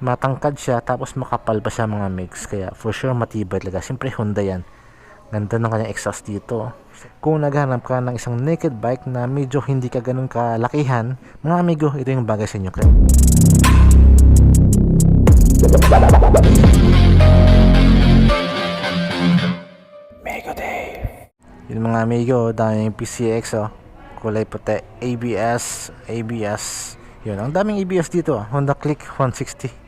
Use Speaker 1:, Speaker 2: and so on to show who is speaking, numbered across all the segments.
Speaker 1: matangkad siya tapos makapal pa siya mga mix. Kaya for sure matibay talaga. Siyempre Honda yan. Ganda ng kanyang exhaust dito. Kung naghanap ka ng isang naked bike na medyo hindi ka ganun kalakihan mga amigo ito yung bagay sa inyo. Mega Dave. Yun mga amigo daming PCX oh. Kulay puti. ABS ABS yun ang daming ABS dito ah. Honda Click 160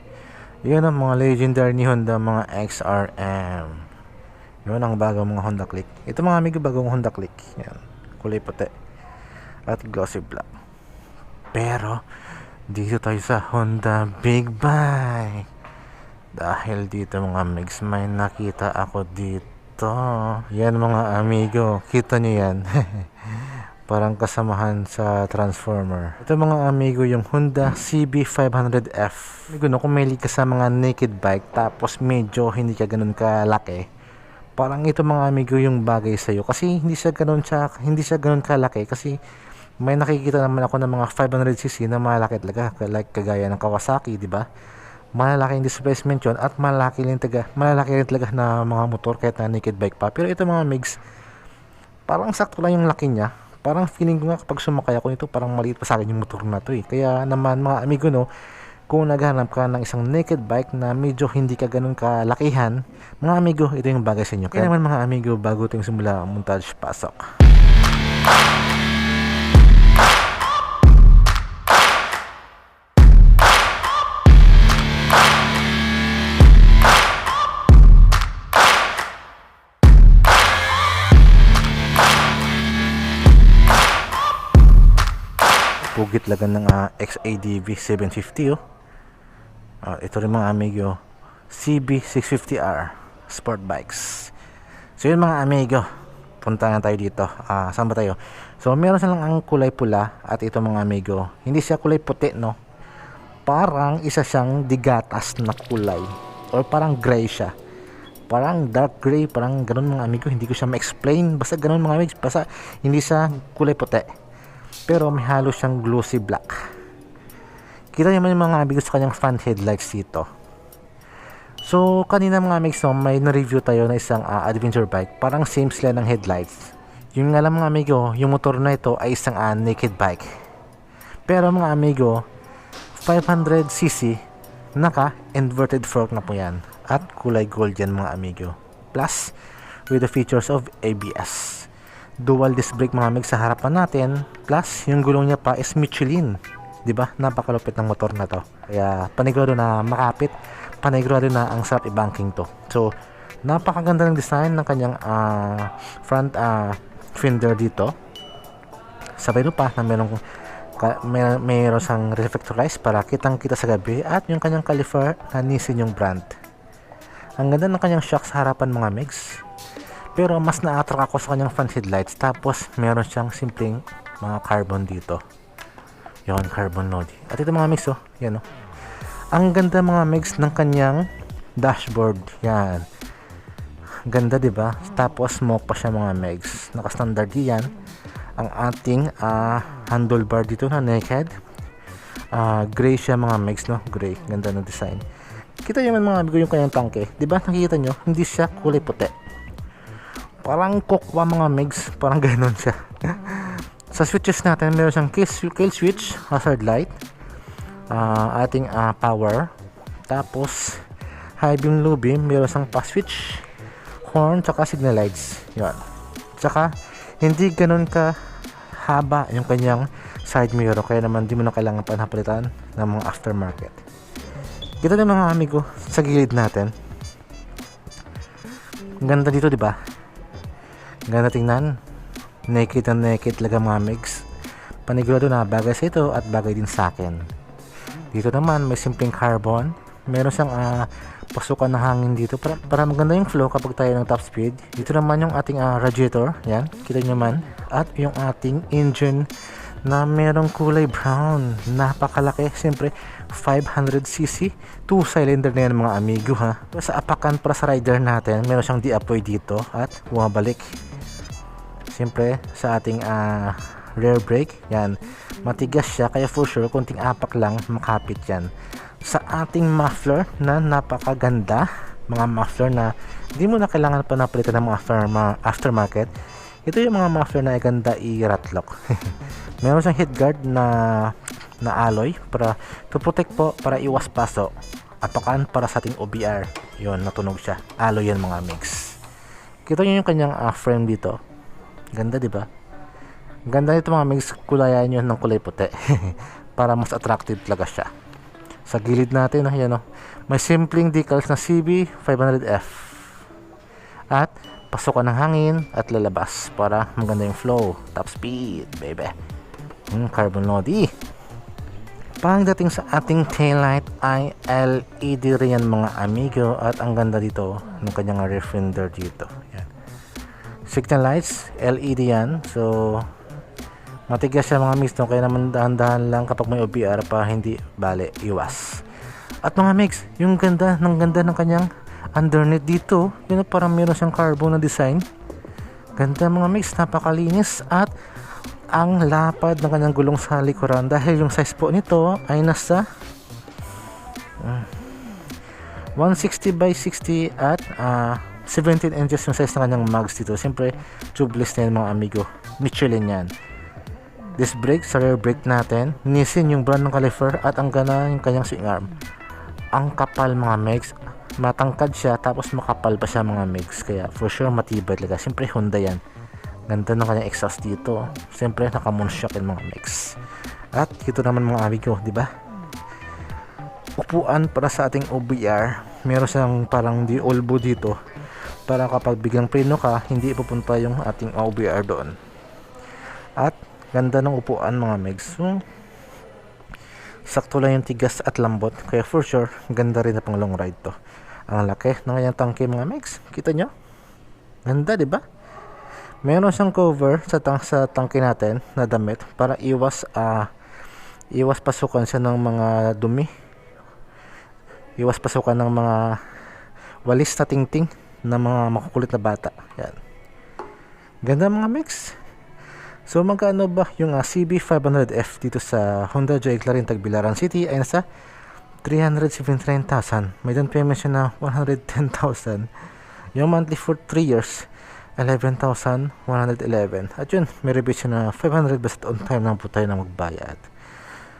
Speaker 1: yun ang mga legendary ni Honda mga XRM yun ang bagong mga Honda Click. Ito mga amigo bagong Honda Click. Yan. Kulay puti. At glossy black. Pero dito tayo sa Honda Big Bike dahil dito mga mix may nakita ako dito. Yan mga amigo kita nyo yan parang kasamahan sa Transformer. Ito mga amigo yung Honda CB500F. Amigo no, kung may ka sa mga naked bike tapos medyo hindi ka ganun kalaki. Parang ito mga amigo yung bagay sa iyo kasi hindi siya ganun siya, hindi siya ganun kalaki kasi may nakikita naman ako ng mga 500cc na malaki talaga like kagaya ng Kawasaki, di ba? Malalaki yung displacement yun at malaki rin talaga, malalaki rin talaga na mga motor kahit na naked bike pa. Pero ito mga migs, parang sakto lang yung laki niya parang feeling ko nga kapag sumakay ako nito parang maliit pa sa akin yung motor na to eh. Kaya naman mga amigo no kung naghanap ka ng isang naked bike na medyo hindi ka ganun kalakihan mga amigo ito yung bagay sa inyo. Kaya naman mga amigo bago ito yung simula montage pasok pugit lagan ng uh, XADV 750 oh. Uh, ito rin mga amigo CB650R sport bikes. So yun mga amigo punta na tayo dito. Uh, saan ba tayo? So meron silang ang kulay pula at ito mga amigo hindi siya kulay puti no? Parang isa siyang digatas na kulay or parang gray siya. Parang dark gray parang ganun mga amigo hindi ko siya ma-explain. Basta ganun mga amigo basta hindi siya kulay puti pero may halos siyang glossy black. Kita naman yung mga amigos sa kanyang front headlights dito. So kanina mga amigos no, may na-review tayo na isang uh, adventure bike. Parang same sila ng headlights. Yung nga lang mga amigo yung motor na ito ay isang uh, naked bike. Pero mga amigo 500cc naka inverted fork na po yan. At kulay gold yan mga amigo. Plus with the features of ABS dual disc brake mga mig sa harapan natin plus yung gulong niya pa is Michelin. Di ba? Napakalupit ng motor na to. Kaya panigurado na makapit panigurado na ang sarap i-banking to. So napakaganda ng design ng kanyang uh, front uh, fender dito. Sabay pa na merong may, mayroon siyang reflectorized para kitang kita sa gabi at yung kanyang caliper na Nissin yung brand. Ang ganda ng kanyang shock sa harapan mga migs pero mas na-attract ako sa kanyang front headlights. Tapos meron siyang simpleng mga carbon dito. Yon carbon node. At ito mga mix oh. Yan oh. Ang ganda mga mix ng kanyang dashboard. Yan. Ganda 'di ba? Tapos smoke pa siya mga megs. Naka-standard yan. Ang ating uh, handlebar dito na naked. Uh, gray siya mga megs no. Gray. Ganda ng design. Kita niyo man mga amigo yung kanyang tangke. 'Di ba? Nakikita nyo, hindi siya kulay puti parang kokwa mga megs parang ganoon siya. Sa switches natin meron siyang kill, switch hazard light uh, ating uh, power. Tapos high beam low beam meron siyang pass switch horn tsaka signal lights. Yun. Tsaka hindi ganoon ka haba yung kanyang side mirror kaya naman di mo na kailangan panapalitan ng mga aftermarket. Kita din mga amigo sa gilid natin. Ganda dito di ba Ganda tingnan. Naked na naked talaga mga mix. Panigurado na bagay sa ito at bagay din sa akin. Dito naman may simpleng carbon. Meron siyang uh, pasukan na hangin dito para, para maganda yung flow kapag tayo ng top speed. Dito naman yung ating uh, radiator. Yan, kita nyo naman. At yung ating engine na merong kulay brown. Napakalaki. Siyempre, 500cc. 2 cylinder na yan mga amigo ha. Sa apakan para sa rider natin, meron siyang di-apoy dito at bumabalik siyempre sa ating uh, rear brake yan matigas siya kaya for sure kunting apak lang makapit yan. Sa ating muffler na napakaganda mga muffler na hindi mo na kailangan pa na palitan ng mga after- aftermarket ito yung mga muffler na ganda i-ratlock. Meron siyang head guard na na alloy para to protect po para iwas paso apakan para sa ating OBR yun natunog siya. Alloy yan mga mix. Kita nyo yung kanyang uh, frame dito ganda di ba? Ganda nito mga mix kulayan nyo ng kulay puti. Para mas attractive talaga siya. Sa gilid natin ayan oh, may simpleng decals na CB 500F at pasukan ng hangin at lalabas para maganda yung flow. Top speed baby. Hmm, carbon lodi. Pagdating sa ating taillight ay LED rin yan mga amigo. At ang ganda dito ng kanyang refender dito. yan. Signal lights LED yan. So matigas siya mga mix no? kaya naman dahan-dahan lang kapag may OBR pa hindi bale iwas. At mga mix yung ganda ng ganda ng kanyang underneath dito yun parang meron siyang carbon na design. Ganda mga mix napakalinis at ang lapad ng kanyang gulong sa likuran. Dahil yung size po nito ay nasa uh, 160 by 60 at uh, 17 inches yung size ng kanyang mags dito siyempre tubeless na yan mga amigo Michelin yan disc brake sa rear brake natin nisin yung brand ng caliper at ang gana yung kanyang swing arm ang kapal mga megs matangkad siya tapos makapal pa siya mga megs kaya for sure matibay talaga siyempre Honda yan Ganda ng kanyang exhaust dito. Siyempre, naka moonshock yung mga mix. At ito naman mga amigo, di ba? Upuan para sa ating OBR. Meron siyang parang di olbo dito. Para kapag biglang preno ka, hindi pupunta yung ating OBR doon. At ganda ng upuan mga megs. So, sakto lang yung tigas at lambot. Kaya for sure, ganda rin na pang long ride to. Ang laki ng kanyang tangke mga megs. Kita nyo? Ganda, di ba? meron siyang cover sa tang sa tangke natin na damit para iwas uh, iwas pasukan siya ng mga dumi iwas pasukan ng mga walis na tingting ng mga makukulit na bata. Yan. Ganda mga mix. So magkano ba yung uh, CB500F dito sa Honda Joy Clarin Tagbilaran City? Ay nasa 379,000 may down payment siya na 110,000 yung monthly for 3 years 11,111 at yun may rebate na 500 basta on time lang po tayo na magbayad.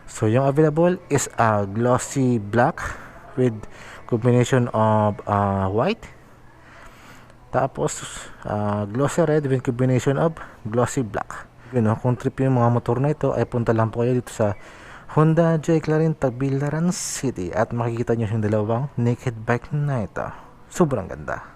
Speaker 1: So yung available is a glossy black with combination of uh, white tapos uh, glossy red with combination of glossy black. Yun know, kung trip yung mga motor na ito ay punta lang po kayo dito sa Honda J Clarin Tagbilaran City. At makikita nyo yung dalawang naked bike na ito. Sobrang ganda